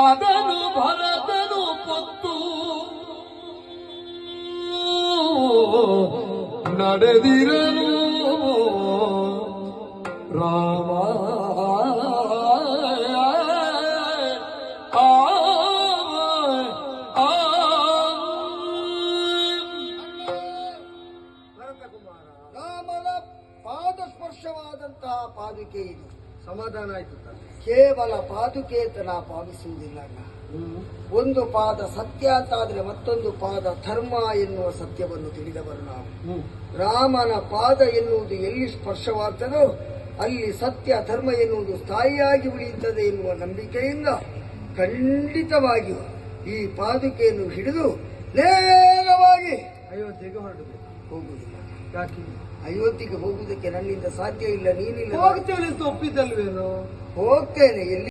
ಅದನು ಭರತನು ಪೊತ್ತು ನಡೆದಿರಲು ರಾಮ ರಾಮನ ಪಾದ ಸ್ಪರ್ಶವಾದಂತಹ ಪಾದುಕೆ ಇದು ಸಮಾಧಾನ ಆಯ್ತು. ಕೇವಲ ಪಾದುಕೆ ಪಾಲಿಸುವುದಿಲ್ಲ ನಾ ಒಂದು ಪಾದ ಸತ್ಯ ಅಂತಾದ್ರೆ ಮತ್ತೊಂದು ಪಾದ ಧರ್ಮ ಎನ್ನುವ ಸತ್ಯವನ್ನು ತಿಳಿದವರು ನಾವು. ರಾಮನ ಪಾದ ಎನ್ನುವುದು ಎಲ್ಲಿ ಸ್ಪರ್ಶವಾಗ್ತದೋ ಅಲ್ಲಿ ಸತ್ಯ ಧರ್ಮ ಎನ್ನುವುದು ಸ್ಥಾಯಿಯಾಗಿ ಉಳಿಯುತ್ತದೆ ಎನ್ನುವ ನಂಬಿಕೆಯಿಂದ ಖಂಡಿತವಾಗಿಯೂ ಈ ಪಾದುಕೆಯನ್ನು ಹಿಡಿದು ನೇರವಾಗಿ ಅಯೋಧ್ಯೆಗೆ ಹೊರಡಬೇಕು. ಹೋಗುವುದಿಲ್ಲ ಯಾಕೆ? ಅಯೋಧ್ಯೆಗೆ ಹೋಗುವುದಕ್ಕೆ ನನ್ನಿಂದ ಸಾಧ್ಯ ಇಲ್ಲ ನೀನಿಲ್ಲ. ಹೋಗ್ತೇನೆ ಅಂತ ಒಪ್ಪಿದ್ದಲ್ವೇನೋ? ಹೋಗ್ತೇನೆ ಎಲ್ಲಿ